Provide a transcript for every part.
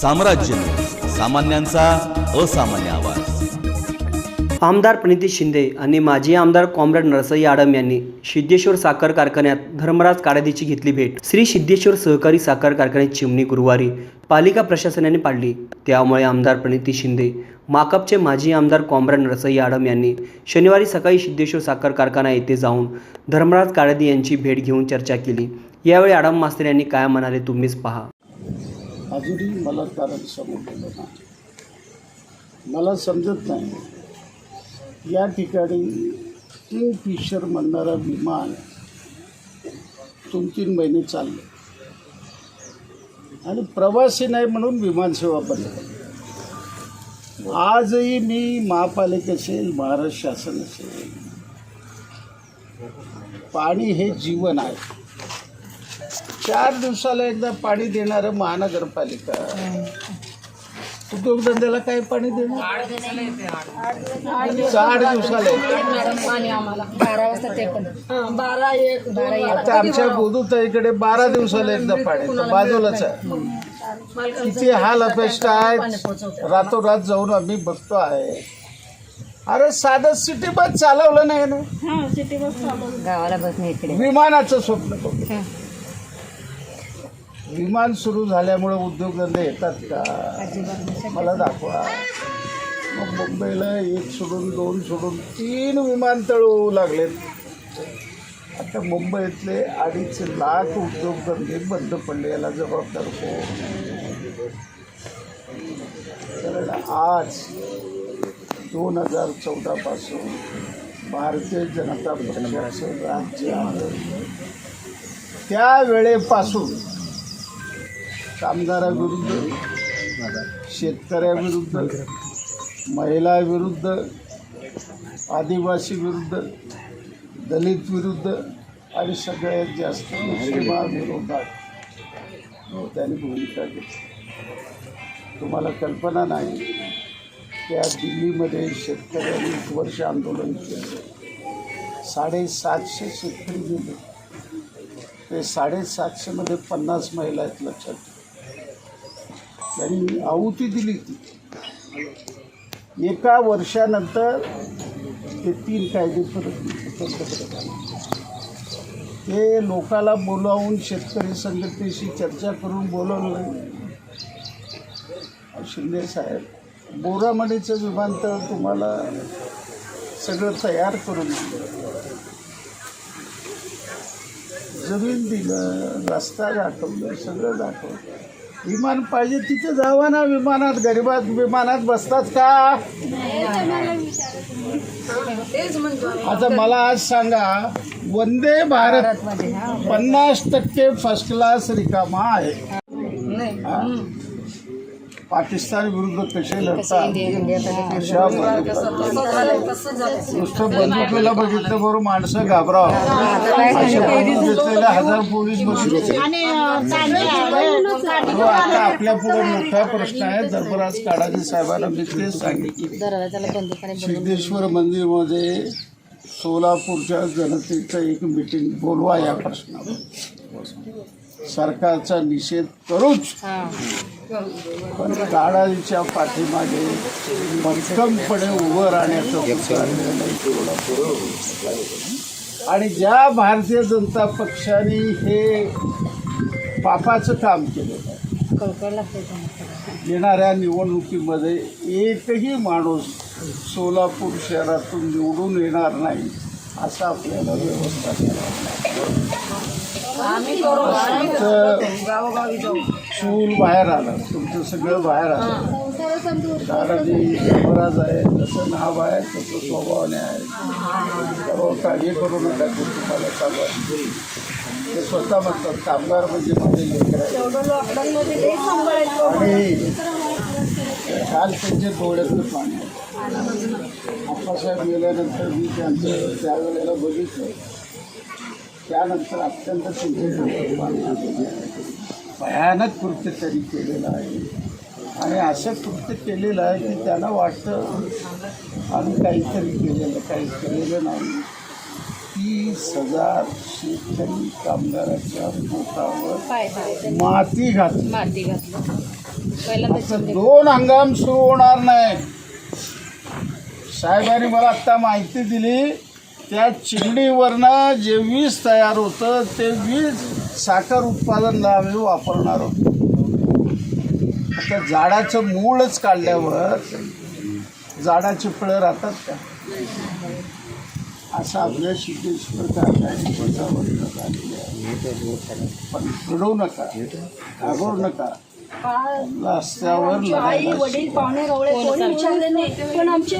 साम्राज्य सामान्यांचा असामान्य आवाज. आमदार प्रणिती शिंदे आणि माजी आमदार कॉम्रेड नरसई आडम यांनी सिद्धेश्वर साखर कारखान्यात धर्मराज काळादीची घेतली भेट. श्री सिद्धेश्वर सहकारी साखर कारखान्याची चिमणी गुरुवारी पालिका प्रशासनाने पाडली. त्यामुळे आमदार प्रणिती शिंदे माकपचे माजी आमदार कॉम्रेड नरसई आडम यांनी शनिवारी सकाळी सिद्धेश्वर साखर कारखाना येथे जाऊन धर्मराज काळादी यांची भेट घेऊन चर्चा केली. यावेळी आडम मास्तर यांनी काय म्हणाले तुम्हीच पहा. अजूनही मला कारण समजलेलं नाही. मला समजत नाही. या ठिकाणी किंगफिशर म्हणणारा विमान दोन तीन महिने चालले. आणि प्रवासी नाही म्हणून विमानसेवा बंद आजही मी महापालिका असेल महाराष्ट्र शासन असेल पाणी हे जीवन आहे. चार दिवसाला एकदा पाणी देणारं महानगरपालिका. उद्योगधंद्याला काय पाणी देणार? चार दिवसाला पाणी आम्हाला. बारा वाजता ते पण. बारा एक बारा एक. आता आमच्या गोदूताईकडे बारा दिवसाला एकदा पाणी येतं. बाजूलाच आहे. किती हाल अपेक्षा आहेत. रातोरात जाऊन आम्ही बघतो आहे. अरे साधं सिटी बस चालवलं नाही ना? गावाला बसणे इकडे. विमानाचं स्वप्न बघू विमान सुरू झाल्यामुळं उद्योगधंदे येतात का? मला दाखवा. मग मुंबईला एक सोडून दोन सोडून तीन विमानतळ होऊ लागलेत. आता मुंबईतले अडीच लाख उद्योगधंदे बंद पडले याला जबाबदार कोण? कारण आज दोन हजार चौदापासून भारतीय जनता पक्षाचं राज्य त्यावेळेपासून त्या वेळेपासून कामगाराविरुद्ध शेतकऱ्याविरुद्ध महिलाविरुद्ध आदिवासी विरुद्ध दलित विरुद्ध आणि सगळ्यात जास्त मुस्लिमाविरोधात. हो, त्यांनी भूमिका घेतली. तुम्हाला कल्पना नाही त्या दिल्लीमध्ये शेतकऱ्यांनी एक वर्ष आंदोलन केलं. साडेसातशे शेतकरी गेले. ते साडेसातशेमध्ये पन्नास महिला आहेत लक्षात ठेवा. त्यांनी आहुती दिली होती. एका वर्षानंतर ते तीन कायदे परत ते लोकाला बोलावून शेतकरी संघटनेशी चर्चा करून बोलवलं. शिंदे साहेब बोरामडीचं विमानतळ तुम्हाला सगळं तयार करून दिलं. जमीन दिलं रस्ता दाखवलं सगळं दाखवलं. विमान पाहिजे तिथे जावा ना विमानात. गरीबात विमानात बसतात का? आता मला आज सांगा वंदे भारत पन्नास टक्के फर्स्ट क्लास रिकामा आहे? पाकिस्तान विरुद्ध कसे लढतात? अशा नुसतं बंदुकीला बघितलं बरोबर माणसं घाबरावं. अशा बंदूक घेतलेले हजार पोलीस हो, आता आपल्या पुढे मोठा प्रश्न आहे. धर्मराज काडाजी साहेबांना मी तेच सांगितले. सिद्धेश्वर मंदिरमध्ये सोलापूरच्या जनतेचं एक मिटिंग बोलवा या प्रश्नावर. सरकारचा निषेध करूच. काळाच्या पाठीमागे भक्कमपणे उभं राहण्याचं आणि ज्या भारतीय जनता पक्षाने हे पापाचं काम केलं. येणाऱ्या निवडणुकीमध्ये एकही माणूस सोलापूर शहरातून निवडून येणार नाही असं आपल्याला व्यवस्था चूल बाहेर आलं. तुमचं सगळं बाहेर आलं. दादाजी महाराज आहे तसं नाव आहे तसं स्वभावाने आहे. सर्व काळजी करू नका ते तुम्हाला चालू ते स्वतः म्हणतात कामगार म्हणजे माझे लेकर आहे आणि काल त्यांचे डोळ्यातलं पाणी आप्पासाहेब गेल्यानंतर मी त्यांचं त्यावेळेला बघितलं. त्यानंतर अत्यंत पाणी भयानक कृत्य त्यांनी केलेलं आहे. आणि असं कृत्य केलेलं आहे की त्यांना वाटतं आम्ही काहीतरी केलेलं काही केलेलं नाही. तीस हजार शेतकरी कामगाराच्या पोटावर माती घातली. माती घातलं. दोन हंगाम सुरू होणार नाही साहेबांनी मला आत्ता माहिती दिली त्या चिमणीवरनं जे वीज तयार होतं ते वीज साखर उत्पादनाला आम्ही वापरणार आहोत आता झाडाचं मूळच काढल्यावर झाडाची फळं राहतात का? असं आपल्या सिद्धेश्वर आहे. पण नका घाबरू नका. रस्त्यावर आई वडील पाहुणे रवळे कोणी विचारले नाही. पण आमचे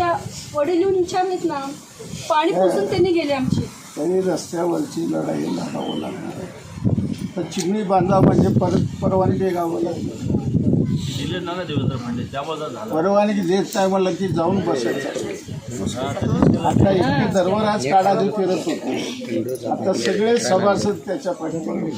वडील येऊन विचारलेत ना. पाणी पुसून त्यांनी गेले आमची. तरी रस्त्यावरची लढाई लढावं लागणार आहे. तर चिमणी बांधा म्हणजे परत परवानगी घ्यावं लागलं परवानगी देत नाही म्हणलं की जाऊन बसायचं. आता इतके दरबार आज फिरत होते. आता सगळे सभासद त्याच्या पाठीमागे